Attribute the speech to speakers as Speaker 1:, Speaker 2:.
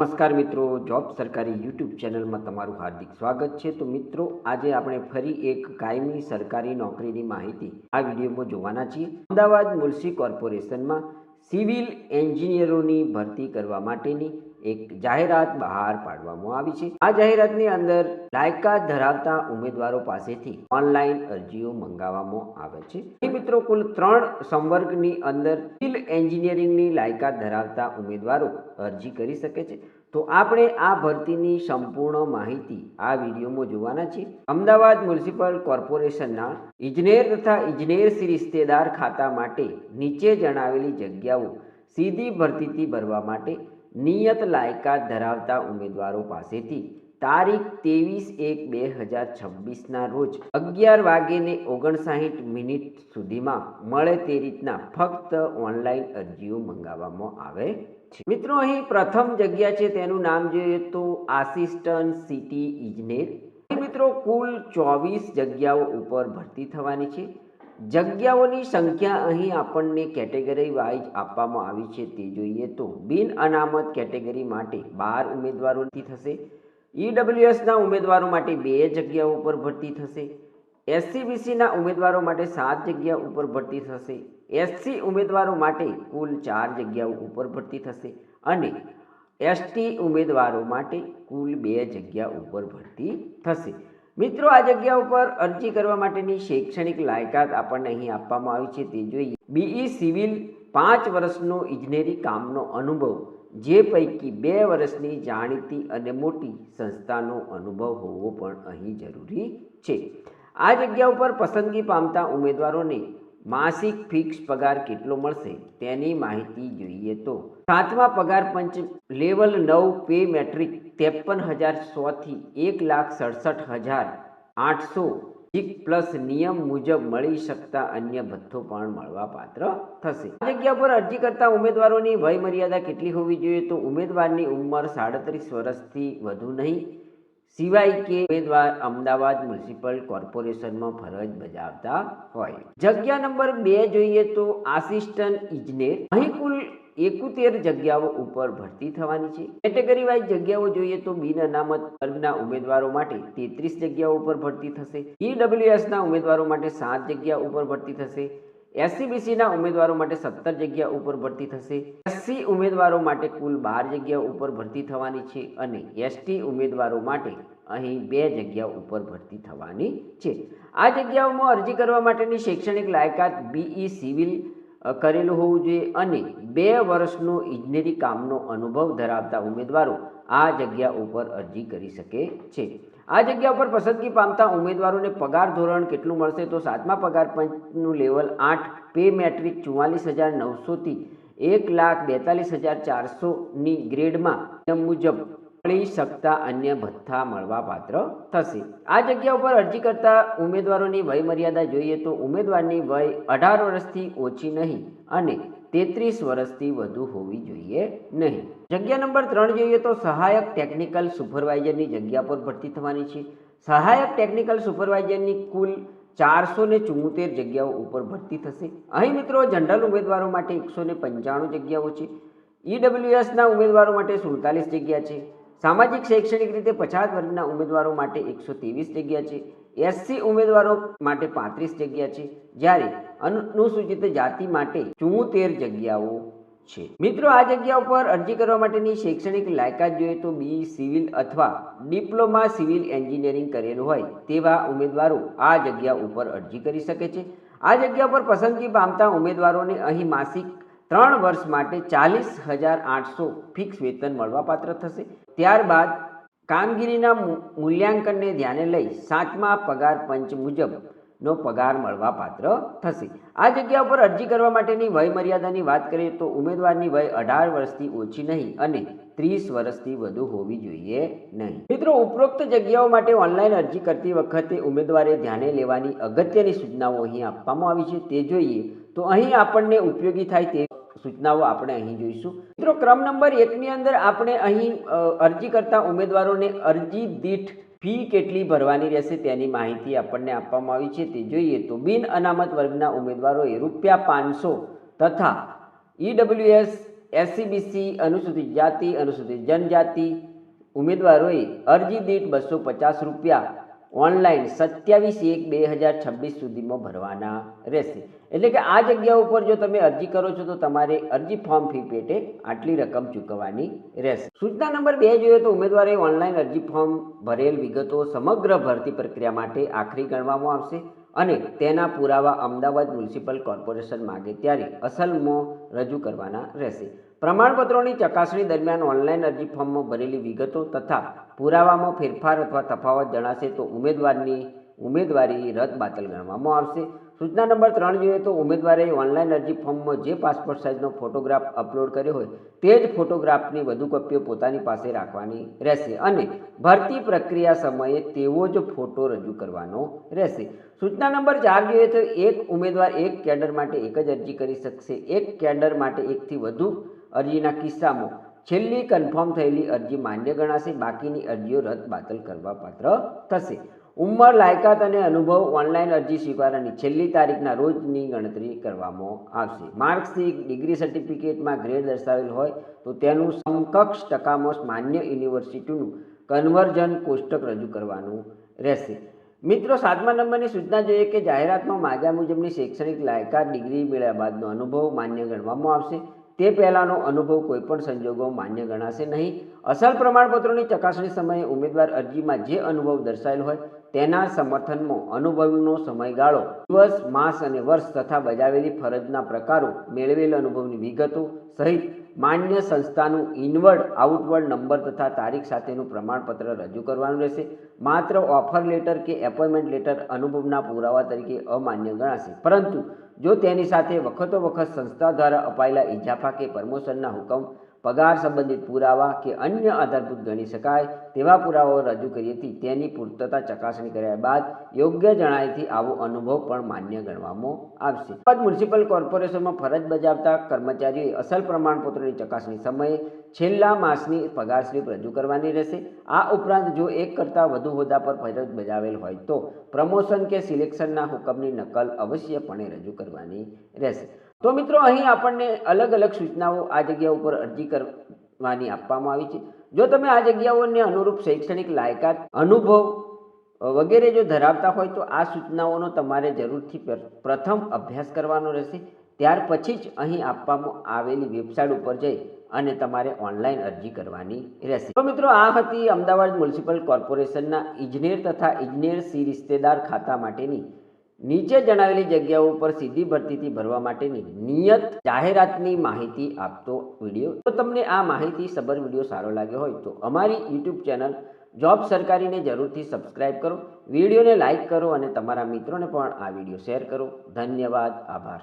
Speaker 1: નમસ્કાર મિત્રો, જોબ સરકારી યુટ્યુબ ચેનલમાં તમારું હાર્દિક સ્વાગત છે. તો મિત્રો, આજે આપણે ફરી એક કાયમી સરકારી નોકરીની માહિતી આ વિડીયોમાં જોવાના છીએ. અમદાવાદ મુલસી કોર્પોરેશનમાં સિવિલ એન્જિનિયરોની ભરતી કરવા માટેની એક જાહેરાત બહાર પાડવામાં આવી છે. આ જાહેરાતની અંદર લાયકાત ધરાવતા ઉમેદવારો પાસેથી ઓનલાઈન અરજીઓ મંગાવવામાં આવે છે. મિત્રો કુલ ત્રણ સંવર્ગની અંદર સિવિલ એન્જિનિયરિંગની લાયકાત ધરાવતા ઉમેદવારો અરજી કરી શકે છે. તો આપણે આ ભરતીની સંપૂર્ણ માહિતી આ વિડીયોમાં જોવાના છીએ. અમદાવાદ મ્યુનિસિપલ કોર્પોરેશનના ઇજનેર તથા ઇજનેર શ્રી રિશ્તેદાર ખાતા માટે નીચે જણાવેલી જગ્યાઓ સીધી ભરતીથી ભરવા માટે નિયત લાયકાત ધરાવતા ઉમેદવારો પાસેથી તારીખ ત્રેવીસ એક બે હજાર છવ્વીસના રોજ અગિયાર વાગ્યે ઓગણસાઠ મિનિટ સુધીમાં મળે તે રીતના ફક્ત ઓનલાઈન અરજીઓ મંગાવવામાં આવે છે. મિત્રો, અહીં પ્રથમ જગ્યા છે, તેનું નામ જોઈએ તો આસિસ્ટન્ટ સિટી ઇજનેર. મિત્રો, કુલ ચોવીસ જગ્યાઓ ઉપર ભરતી થવાની છે. જગ્યાઓની સંખ્યા અહીં આપણને કેટેગરી વાઇઝ આપવામાં આવી છે. તે જોઈએ તો બિન અનામત કેટેગરી માટે બાર ઉમેદવારોથી થશે. ઈડબ્લ્યુએસના ઉમેદવારો માટે બે જગ્યાઓ ઉપર ભરતી થશે. એસસીબીસીના ઉમેદવારો માટે સાત જગ્યા ઉપર ભરતી થશે. એસસી ઉમેદવારો માટે કુલ ચાર જગ્યાઓ ઉપર ભરતી થશે અને એસટી ઉમેદવારો માટે કુલ બે જગ્યા ઉપર ભરતી થશે. મિત્રો, આ જગ્યા ઉપર અરજી કરવા માટેની શૈક્ષણિક લાયકાત આપણને અહીં આપવામાં આવી છે. તે જોઈએ, બીઈ સિવિલ પાંચ વર્ષનો ઇજનેરી કામનો અનુભવ, જે પૈકી બે વર્ષની જાણીતી અને મોટી સંસ્થાનો અનુભવ હોવો પણ અહીં જરૂરી છે. આ જગ્યા ઉપર પસંદગી પામતા ઉમેદવારોને માસિક ફિક્સ પગાર કેટલો મળશે તેની માહિતી જોઈએ તો સાતમા પગાર પંચ લેવલ નવ પે મેટ્રિક ત્રેપન હજાર સોથી એક લાખ સડસઠ હજાર આઠસો પ્લસ નિયમ મુજબ મળી શકતા અન્ય ભથ્થો પણ મળવા પાત્ર થશે. આ જગ્યા પર અરજી કરતા ઉમેદવારોની વય મર્યાદા કેટલી હોવી જોઈએ તો ઉમેદવારની ઉંમર સાડત્રીસ વર્ષથી વધુ નહીં. સિવાય કે ઉમેદવાર અમદાવાદ મ્યુનિસિપલ કોર્પોરેશનમાં ફરજ બજાવતા હોય. જગ્યા નંબર બે જોઈએ તો આસિસ્ટન્ટ ઇજનેર. અહીં કુલ એકોતેર જગ્યાઓ ઉપર ભરતી થવાની છે. કેટેગરી વાઇઝ જગ્યાઓ જોઈએ તો બિન અનામત વર્ગના ઉમેદવારો માટે તેત્રીસ જગ્યાઓ ઉપર ભરતી થશે. ઈડબ્લ્યુએસના ઉમેદવારો માટે સાત જગ્યા ઉપર ભરતી થશે. એસસીબીસીના ઉમેદવારો માટે સત્તર જગ્યા ઉપર ભરતી થશે. એસસી ઉમેદવારો માટે કુલ બાર જગ્યા ઉપર ભરતી થવાની છે અને એસટી ઉમેદવારો માટે અહીં બે જગ્યા ઉપર ભરતી થવાની છે. આ જગ્યાઓમાં અરજી કરવા માટેની શૈક્ષણિક લાયકાત બીઈ સિવિલ કરેલું હોવું જોઈએ અને બે વર્ષનો ઇજનેરી કામનો અનુભવ ધરાવતા ઉમેદવારો આ જગ્યા ઉપર અરજી કરી શકે છે. આ જગ્યા ઉપર પસંદગી પામતા ઉમેદવારોને પગાર ધોરણ કેટલું મળશે તો સાતમા પગાર પંચનું લેવલ આઠ, પે મેટ્રિક ચુમ્માલીસ હજાર નવસોથી એક લાખ બેતાલીસ હજાર ચારસોની ગ્રેડમાં નિયમ મુજબ મળી શકતા અન્ય ભથ્થા મળવા પાત્ર થશે. આ જગ્યા ઉપર અરજી કરતા ઉમેદવારોની વયમર્યાદા જોઈએ તો ઉમેદવારની વય અઢાર વર્ષથી ઓછી નહીં અને તેત્રીસ વર્ષથી વધુ હોવી જોઈએ નહીં. જગ્યા નંબર ત્રણ જોઈએ તો સહાયક ટેકનિકલ સુપરવાઇઝરની જગ્યા પર ભરતી થવાની છે. સહાયક ટેકનિકલ સુપરવાઇઝરની કુલ ચારસો ને ચુમ્મોતેર જગ્યાઓ ઉપર ભરતી થશે. અહીં મિત્રો જનરલ ઉમેદવારો માટે એકસો ને પંચાણું જગ્યાઓ છે. ઈડબ્લ્યુએસના ઉમેદવારો માટે સુડતાલીસ જગ્યા છે. સામાજિક, શૈક્ષણિક રીતે પછાત વર્ગના ઉમેદવારો માટે એકસો ત્રેવીસ જગ્યા છે. એસસી ઉમેદવારો માટે પાંત્રીસ જગ્યા છે. જ્યારે અનુસૂચિત જાતિ માટે ચુમ્મોતેર જગ્યાઓ છે. મિત્રો, આ જગ્યા ઉપર અરજી કરવા માટેની શૈક્ષણિક લાયકાત જોઈએ તો બી, સિવિલ અથવા ડિપ્લોમા સિવિલ એન્જિનિયરિંગ કરેલું હોય તેવા ઉમેદવારો આ જગ્યા ઉપર અરજી કરી શકે છે. આ જગ્યા પર પસંદગી પામતા ઉમેદવારોને અહીં માસિક ત્રણ વર્ષ માટે ચાલીસ હજાર આઠસો ફિક્સ વેતન મળવાપાત્ર થશે. ત્યારબાદ કામગીરીના મૂલ્યાંકનને ધ્યાને લઈ સાતમા પગાર પંચ મુજબનો પગાર મળવાપાત્ર થશે. આ જગ્યા ઉપર અરજી કરવા માટેની વયમર્યાદાની વાત કરીએ તો ઉમેદવારની વય અઢાર વર્ષથી ઓછી નહીં અને ત્રીસ વર્ષથી વધુ હોવી જોઈએ નહીં. મિત્રો, ઉપરોક્ત જગ્યાઓ માટે ઓનલાઈન અરજી કરતી વખતે ઉમેદવારે ધ્યાને લેવાની અગત્યની સૂચનાઓ અહીં આપવામાં આવી છે. તે જોઈએ તો અહીં આપણને ઉપયોગી થાય તે સૂચનાઓ આપણે અહીં જોઈશું. મિત્રો, ક્રમ નંબર એકની અંદર આપણે અહીં અરજી કરતા ઉમેદવારોને અરજી દીઠ ફી કેટલી ભરવાની રહેશે તેની માહિતી આપણને આપવામાં આવી છે. તે જોઈએ તો બિન અનામત વર્ગના ઉમેદવારોએ રૂપિયા પાંચસો તથા ઈડબ્લ્યુએસ એસસીબીસી અનુસૂચિત જાતિ, અનુસૂચિત જનજાતિ ઉમેદવારોએ અરજી દીઠ બસો પચાસ રૂપિયા ઓનલાઈન સત્યાવીસ એક બે હજાર છવ્વીસ સુધીમાં ભરવાના રહેશે. એટલે કે આ જગ્યા ઉપર જો તમે અરજી કરો છો તો તમારે અરજી ફોર્મ ફી પેટે આટલી રકમ ચૂકવવાની રહેશે. સૂચના નંબર બે જોઈએ તો ઉમેદવારે ઓનલાઈન અરજી ફોર્મ ભરેલ વિગતો સમગ્ર ભરતી પ્રક્રિયા માટે આખરી ગણવામાં આવશે અને તેના પુરાવા અમદાવાદ મ્યુનિસિપલ કોર્પોરેશન માગે ત્યારે અસલમાં રજૂ કરવાના રહેશે. પ્રમાણપત્રોની ચકાસણી દરમિયાન ઓનલાઈન અરજી ફોર્મમાં ભરેલી વિગતો તથા પુરાવામાં ફેરફાર અથવા તફાવત જણાશે તો ઉમેદવારની, ઉમેદવારી રદ બાતલ ગણવામાં આવશે. સૂચના નંબર ત્રણ જોઈએ તો ઉમેદવારે ઓનલાઈન અરજી ફોર્મમાં જે પાસપોર્ટ સાઇઝનો ફોટોગ્રાફ અપલોડ કર્યો હોય તે જ ફોટોગ્રાફની વધુ કોપીઓ પોતાની પાસે રાખવાની રહેશે અને ભરતી પ્રક્રિયા સમયે તેવો જ ફોટો રજૂ કરવાનો રહેશે. સૂચના નંબર ચાર જોઈએ તો એક ઉમેદવાર એક કેડર માટે એક જ અરજી કરી શકશે. એક કેડર માટે એકથી વધુ અરજીના કિસ્સામાં છેલ્લી કન્ફર્મ થયેલી અરજી માન્ય ગણાશે. બાકીની અરજીઓ રદ બાતલ કરવા પાત્ર થશે. ઉંમર, લાયકાત અને અનુભવ ઓનલાઈન અરજી સ્વીકારવાની છેલ્લી તારીખના રોજની ગણતરી કરવામાં આવશે. માર્કથી ડિગ્રી સર્ટિફિકેટમાં ગ્રેડ દર્શાવેલ હોય તો તેનું સમકક્ષ ટકામાં માન્ય યુનિવર્સિટીનું કન્વર્જન કોષ્ટક રજૂ કરવાનું રહેશે. મિત્રો, સાતમા નંબરની સૂચના જોઈએ કે જાહેરાતમાં માગ્યા મુજબની શૈક્ષણિક લાયકાત, ડિગ્રી મેળવ્યા બાદનો અનુભવ માન્ય ગણવામાં આવશે. તે પહેલાંનો અનુભવ કોઈપણ સંજોગો માન્ય ગણાશે નહીં. અસલ પ્રમાણપત્રોની ચકાસણી સમયે ઉમેદવાર અરજીમાં જે અનુભવ દર્શાયેલ હોય તેના સમર્થનમાં અનુભવનો સમયગાળો, દિવસ, માસ અને વર્ષ તથા બજાવેલી ફરજના પ્રકારો મેળવેલ અનુભવની વિગતો સહિત માન્ય સંસ્થાનું ઇનવર્ડ આઉટવર્ડ નંબર તથા તારીખ સાથેનું પ્રમાણપત્ર રજૂ કરવાનું રહેશે. માત્ર ઓફર લેટર કે એપોઇન્ટમેન્ટ લેટર અનુભવના પુરાવા તરીકે અમાન્ય ગણાશે. પરંતુ જો તેની સાથે વખતો વખત સંસ્થા દ્વારા અપાયેલા ઇજાફા કે પ્રમોશનના હુકમ પગાર સંબંધિત પુરાવા કે અન્ય આધારભૂત ગણી શકાય તેવા પુરાવાઓ રજૂ કરી હતી તેની પૂર્તતા ચકાસણી કર્યા બાદ યોગ્ય જણાયથી આવો અનુભવ પણ માન્ય ગણવામાં આવશે. બાદ મ્યુનિસિપલ કોર્પોરેશનમાં ફરજ બજાવતા કર્મચારીઓએ અસલ પ્રમાણપત્રોની ચકાસણી સમયે છેલ્લા માસની પગાર સ્લિપ રજૂ કરવાની રહેશે. આ ઉપરાંત જો એક કરતાં વધુ હોદ્દા પર ફરજ બજાવેલ હોય તો પ્રમોશન કે સિલેક્શનના હુકમની નકલ અવશ્યપણે રજૂ કરવાની રહેશે. તો મિત્રો અહીં આપણને અલગ અલગ સૂચનાઓ આ જગ્યા ઉપર અરજી કરવાની આપવામાં આવી છે. જો તમે આ જગ્યાઓને અનુરૂપ શૈક્ષણિક લાયકાત, અનુભવ વગેરે જો ધરાવતા હોય તો આ સૂચનાઓનો તમારે જરૂરથી પ્રથમ અભ્યાસ કરવાનો રહેશે. ત્યાર પછી જ અહીં આપવામાં આવેલી વેબસાઇટ ઉપર જઈ અને તમારે ઓનલાઈન અરજી કરવાની રહેશે. તો મિત્રો આ હતી અમદાવાદ મ્યુનિસિપલ કોર્પોરેશનના ઇજનેર તથા ઇજનેર સી, રિશ્તેદાર ખાતા માટેની નીચે જણાવેલી જગ્યાઓ પર સીધી ભરતીથી ભરવા માટેની નિયત જાહેરાતની માહિતી આપતો વીડિયો. તો તમને આ માહિતી સબર વીડિયો સારો લાગ્યો હોય તો અમારી યુટ્યુબ ચેનલ જોબ સરકારીને જરૂરથી સબસ્ક્રાઇબ કરો. વિડીયોને લાઇક કરો અને તમારા મિત્રોને પણ આ વીડિયો શેર કરો. ધન્યવાદ. આભાર.